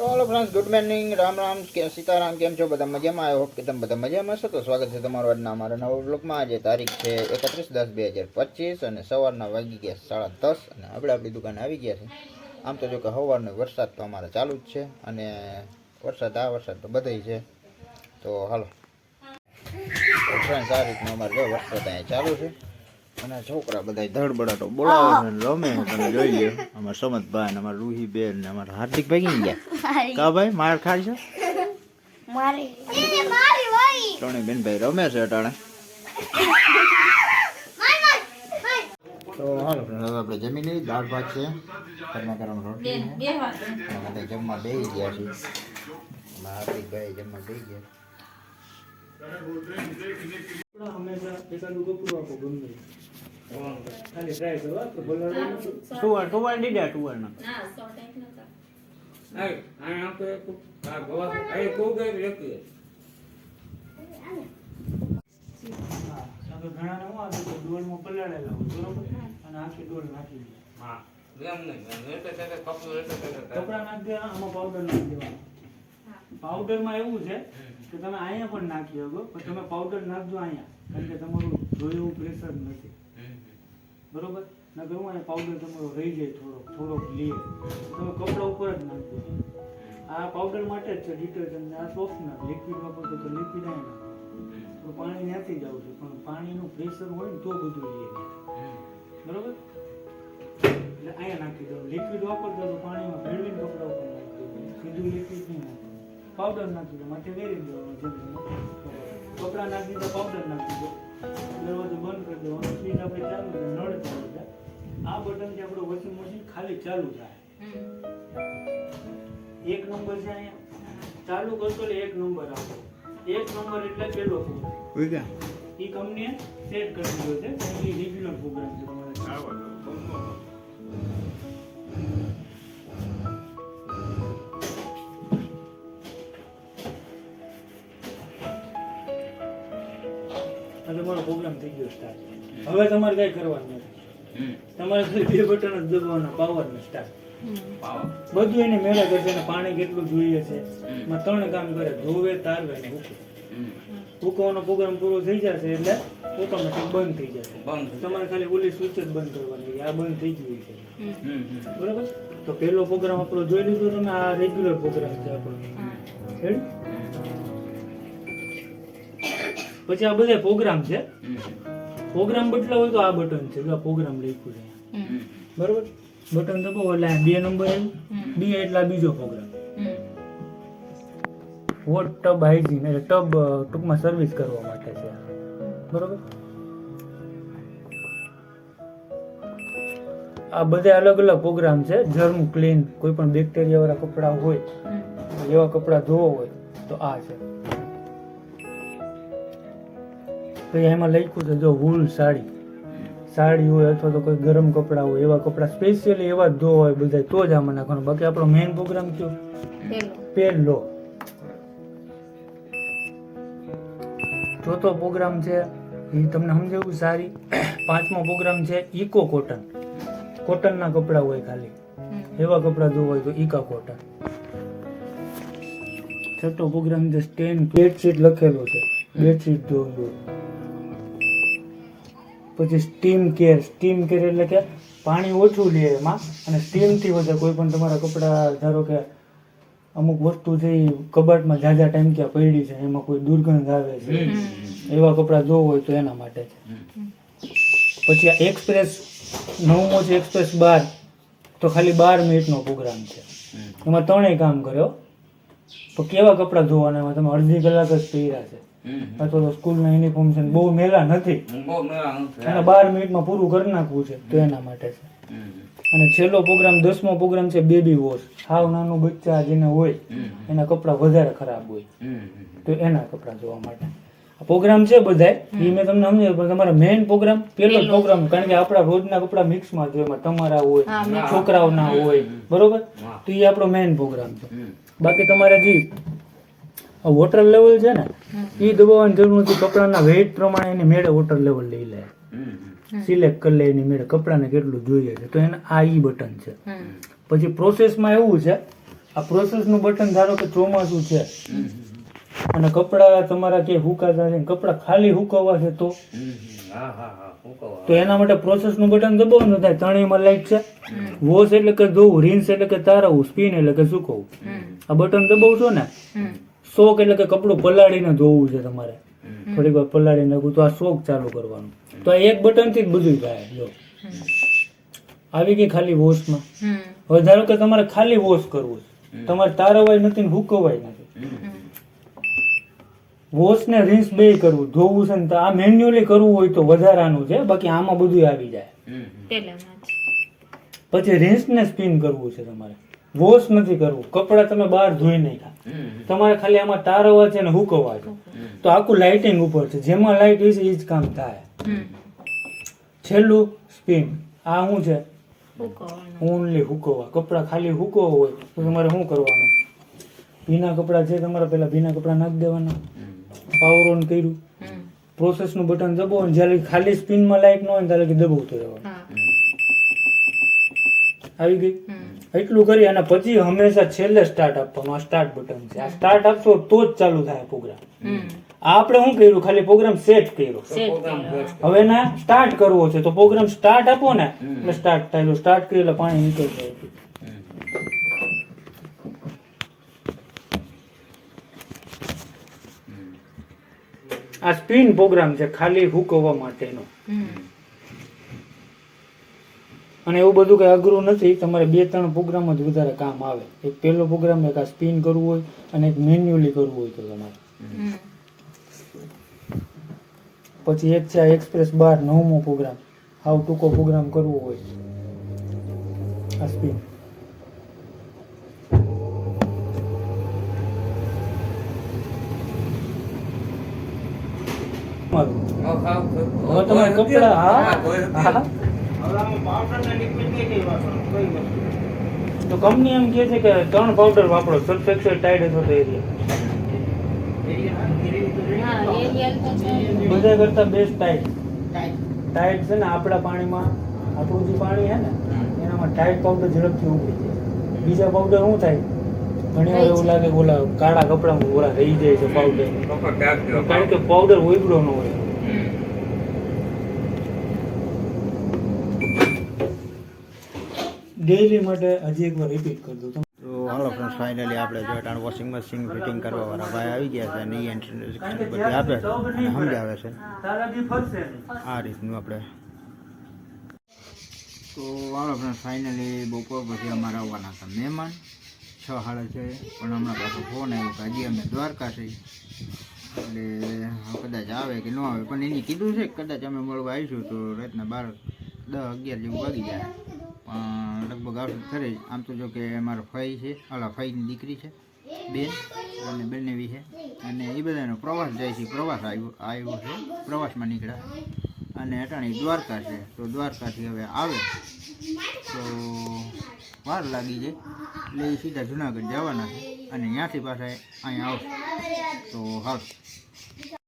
તો hello friends good morning Ram Ram, કે સીતારામ, કેમ છો? બધા મજામાં? આવ્યો હોપ કે તમે બધા મજામાં છો તો સ્વાગત છે તમારું આજના અમારા નવા બ્લોગમાં આજે તારીખ છે એકત્રીસ દસ બે હજાર પચીસ અને સવારના વાગી ગયા સાડા દસ અને આપણે આપણી દુકાને આવી ગયા છે. આમ તો જો કે સવારનો વરસાદ તો અમારે ચાલુ જ છે અને વરસાદ આ વરસાદ તો બધાય છે. તો હાલો. ફ્રેન્ડ્સ આ રીતનું અમારે વરસાદ અહીંયા ચાલુ છે. અને છોકરા બધા ધડબડાટો બોલાવે છે રમે તમે જોઈ લ્યો અમારા સમતભાઈ ને અમાર રૂહીબેન ને અમારા હાર્દિકભાઈ કેમ ગયા? કા ભાઈ માર ખાય છે ત્રણે બેન ભાઈ ત્રણેય બેનભાઈ રમે છે અટાણે. તો હાલો હવે આપણે જમી લઈએ. દાળ ભાત છે. ગરમા ગરમ રોટલી જમવા બેસી ગયા છે હાર્દિકભાઈ જમવા બેસી ગયા. હંમેશા એકાદું કપડું આપો ગમે તે. ખાલી ટ્રાય કરો તો. ટુવાર ટુવાર દીધા ટુવાર ના હાય, આ આપણે કો- આ ગવા- આ એ કોક એક લખીએ. હા, આપણે ઘણાને હું આપે કે ડોલમાં પલાળેલા હોય, બરોબર? અને આખી ડોલ નાખી દે. કપડાં નાખી દે, આમાં પાવડર નાખી દેવાનો. પાવડરમાં એવું છે કે તમે અહીંયા પણ નાખી શકો પણ તમે પાવડર નાખજો અહીંયા કારણ કે તમારું જોયું પ્રેશર નથી બરોબર? નકર હું અહીંયા પાવડર તમારો રહી જાય થોડોક થોડોક લે. તમે કપડા ઉપર જ નાખજો. આ પાવડર માટે જ છે ડિટર્જન્ટ આ સોફ્ટનર લિક્વિડ વાપરતો તો લિક્વિડ અહીંયા નાખો. તો પાણી ત્યાંથી જ આવશે, પણ પાણીનું પ્રેશર હોય ને તો બધું લે. બરોબર? એટલે અહીંયા નાખી દો લિક્વિડ વાપરતો તો પાણીમાં ભેળવીને કપડાં ઉપર નાખી દો સીધું લિક્વિડ નહીં નાખો પાવડર નાખી દો, માથે વેરી દેવાનું કપડા નાખી દો પાવડર નાખી દો. આ બટનથી આપણું વોશિંગ મશીન ખાલી ચાલુ થાય. એક નંબર છે અહીંયા. ચાલુ કરશો એટલે એક નંબર આપો એક નંબર એટલે પેલો પ્રોગ્રામ એ કંપનીએ સેટ કરી દીધો છે. કારણ કે રેગ્યુલર પ્રોગ્રામ છે તમારે. તમારો પ્રોગ્રામ થઈ ગયો સ્ટાર્ટ હવે તમારે કઈ કરવાનું નથી. તમારે બે બટન જ દબાવવાના પાવર ને સ્ટાર્ટ બધું એને મેળા કરશે અને પાણી કેટલું જોઈએ છે. એમાં ત્રણ કામ કરે ધોવે તારવે ને ઉકે ઉકવાનો પ્રોગ્રામ પૂરો થઈ જશે એટલે ઓટોમેટિક બંધ થઈ જશે. તમારે ખાલી ઓલી સ્વિચ જ બંધ કરવાની આ બંધ થઈ ગયું છે. બરાબર? તો પહેલો પ્રોગ્રામ આપણો જોઈ લીધો તમે આ રેગ્યુલર પ્રોગ્રામ છે આપણો. પછી આ બધા પ્રોગ્રામ છે. પ્રોગ્રામ બદલા હોય તો આ બટન છે. જો આ પ્રોગ્રામ લખ્યું છે. બરોબર? બટન દબાવો એટલે બે નંબર આવ્યું બી એટલે આ બીજો પ્રોગ્રામ વોટ ટબ હાઇજીન એટલે ટબ ટૂંકમાં સર્વિસ કરવા માટે છે બરોબર? આ બધા અલગ અલગ પ્રોગ્રામ છે. જર્મ ક્લીન કોઈ પણ બેક્ટેરિયા વાળા કપડા હોય એવા કપડા ધોવા હોય તો આ છે. પછી એમાં લખ્યું છે જો વૂલ સાડી. સાડી હોય અથવા તો કોઈ ગરમ કપડા હોય એવા કપડા સ્પેશિયલી એવા જ ધોવા હોય બધા તો જ આમાં નાખવાનું. બાકી આપણો મેઇન પ્રોગ્રામ કયો? પહેલો. ચોથો પ્રોગ્રામ છે એ તમને સમજાવ્યું સારી. પાંચમો પ્રોગ્રામ છે ઇકો કોટન કોટનના કપડા હોય ખાલી. એવા કપડા જો હોય તો ઇકા કોટન છઠ્ઠો પ્રોગ્રામ છે સ્ટેન બેડશીટ લખેલો છે. બેડશીટ ધોવું પછી સ્ટીમ કેર સ્ટીમ કેર એટલે કે પાણી ઓછું લે એમાં અને સ્ટીમથી વધે કોઈ પણ તમારા કપડાં ધારો કે અમુક વસ્તુ છે એ કબાટમાં ઝાઝા ટાઈમ ક્યાં પડી છે એમાં કોઈ દુર્ગંધ આવે છે એવા કપડાં જો હોય તો એના માટે છે. પછી આ એક્સપ્રેસ નવમો છે એક્સપ્રેસ બાર તો ખાલી બાર મિનિટનો પ્રોગ્રામ છે. એમાં ત્રણેય કામ કર્યો. તો કેવા કપડાં ધોવાના? એમાં તમે અડધી કલાક જ પહેર્યા છે. અથવા તો સ્કૂલના યુનિફોર્મ છે બહુ મેલા નથી. અને બાર મિનિટમાં પૂરું કરી નાખવું છે તો એના માટે છે. અને છેલ્લો પ્રોગ્રામ દસમો પ્રોગ્રામ છે બેબી વોશ હાવ નાનું બચ્ચા જેને હોય એના કપડાં વધારે ખરાબ હોય. તો એના કપડાં ધોવા માટે. પ્રોગ્રામ છે બધાય. એ મેં તમને સમજાવ્યું પણ તમારો મેઇન પ્રોગ્રામ પેલો પ્રોગ્રામ કારણ કે આપણા રોજના મિક્સ મિક્સમાં જો એમાં તમારા હોય છોકરાઓના હોય. બરોબર? તો એ આપણો મેઇન પ્રોગ્રામ છે. બાકી તમારે જે વોટર લેવલ છે ને એ દબાવવાની જરૂર નથી. કપડાના વેઇટ પ્રમાણે એની મેળે વોટર લેવલ લઈ લે. સિલેક્ટ કરી લે એની મેળે. કપડાને કેટલું જોઈએ છે. તો એને આ ઈ બટન છે. પછી પ્રોસેસમાં એવું છે આ પ્રોસેસનું બટન ધારો કે ચોમાસું છે. અને કપડાં તમારા કે હુકા છે ને કપડાં ખાલી હુકવવા છે તો? તો એના માટે પ્રોસેસનું બટન દબાવવાનું થાય ત્રણેયમાં લાઈટ છે. વોશ એટલે કે ધોવું રિન્સ એટલે કે તારવવું સ્પિન એટલે કે સુકવું આ બટન દબાવશો ને શોક એટલે કે કપડું પલાળીને ધોવું છે તમારે. થોડીક વાર પલાળી નાખું તો આ શોક ચાલુ કરવાનું. તો આ એક બટનથી જ બધું થાય જો. આવી ગઈ ખાલી વોશમાં હવે ધારો કે તમારે ખાલી વોશ કરવું છે. તમારે તારવાય નથી ને હુકવાય નથી. વોશ ને રિન્સ બે કરવું ધોવું છે ને તો આ મેન્યુઅલી કરવું હોય તો વધારાનું છે બાકી આમાં બધું આવી જાય. પછી રિન્સ ને સ્પિન કરવું છે તમારે. વોશ નથી કરવું. કપડા તમે બહાર ધોઈ નાખ્યા. તમારે ખાલી આમાં તારવા છે ને હુકવવા છે. તો આખું લાઇટિંગ ઉપર છે. જેમાં લાઇટ હોય છે એ જ કામ થાય. છેલ્લું સ્પિન. આ શું છે? ઓનલી હુકવવા. કપડા ખાલી હુકવવા હોય તો તમારે શું કરવાનું? ભીના કપડા છે તમારા? પેલા ભીના કપડા નાખી દેવાના. પાવર ઓન કર્યું પ્રોસેસનું બટન દબાવો અને જ્યારે ખાલી સ્પિનમાં લાઈટ ન હોય ને ત્યારે કે દબાવતો રહેવાનું. આવી ગઈ? એટલું કરી અને પછી હંમેશા છેલ્લે સ્ટાર્ટ આપવાનું આ સ્ટાર્ટ બટન છે. આ સ્ટાર્ટ આપશો તો જ ચાલુ થાય પ્રોગ્રામ આપણે શું કર્યું? ખાલી પ્રોગ્રામ સેટ કર્યો. હવે ના સ્ટાર્ટ કરવો છે. તો પ્રોગ્રામ સ્ટાર્ટ આપો ને. એટલે સ્ટાર્ટ થાય. સ્ટાર્ટ કરી એટલે પાણી નીકળશે આ સ્પિન પ્રોગ્રામ છે ખાલી હુકવવા માટેનો. અને એવું બધું કઈ અઘરું નથી, તમારે બે, ત્રણ પ્રોગ્રામ જ વધારે કામ આવે. એક પહેલો પ્રોગ્રામ, એક આ સ્પિન કરવું હોય, અને એક મેન્યુઅલી કરવું હોય તો તમારે. પછી એક છે એક્સપ્રેસ બાર, નવમો પ્રોગ્રામ. હાવ ટૂંકો પ્રોગ્રામ કરવો હોય. આ સ્પિન. તમારે કપડા હા? હા તો કંપની એમ કહે છે કે ત્રણ પાવડર વાપરો સલ્ફેક્સલ ટાઈડ અથવા તો એરિયા બધા કરતા બેસ્ટ ટાઈડ ટાઈડ છે ને આપણા પાણીમાં આપણું જે પાણી છે ને એનામાં ટાઈડ પાવડર ઝડપથી ઉગી જાય બીજા પાવડર શું થાય? ઘણી વાર એવું લાગે કે ઓલા કાળા કપડામાં ઓલા રહી જાય છે પાવડર કારણ કે પાવડર ઉગડો ન હોય. ડેઈલી માટે હજી એકવાર રિપીટ કરી દઉં તો હાલો ફ્રેન્ડ ફાઇનલી આપણે જો અટાણ વોશિંગ મશીન ફિટિંગ કરવા વાળા ભાઈ આવી ગયા છે ની એન્ટ્રી બધી આપે છે અને સમજાવે છે. આ રીતનું આપણે. તો હાલો ફ્રેન્ડ ફાઇનલી બપોર પછી અમારા આવવાના હતા મહેમાન. છ સાડા છે, પણ હમણાં પાછો ફોન આવ્યો કે હજી અમે દ્વારકા છે. એટલે કદાચ આવે કે ન આવે, પણ એની કીધું છે કદાચ અમે મળવા આવીશું તો રાતના બાર દસ અગિયાર જેવું વાગી જાય. પણ લગભગ આવશે ખરે આમ તો જો કે અમારો ફઈ છે ઓલા ફઈની દીકરી છે, બેન અને બંનેવી છે. અને એ બધાનો પ્રવાસ જાય છે, પ્રવાસ આવ્યો આવ્યો છે, પ્રવાસમાં નીકળ્યા. અને અટાણી દ્વારકા છે, તો દ્વારકાથી હવે આવે. તો વાર લાગી જાય. એટલે સીધા જુનાગઢ જવાના છે. અને ત્યાંથી પાછા અહીંયા આવશે. તો હાલ.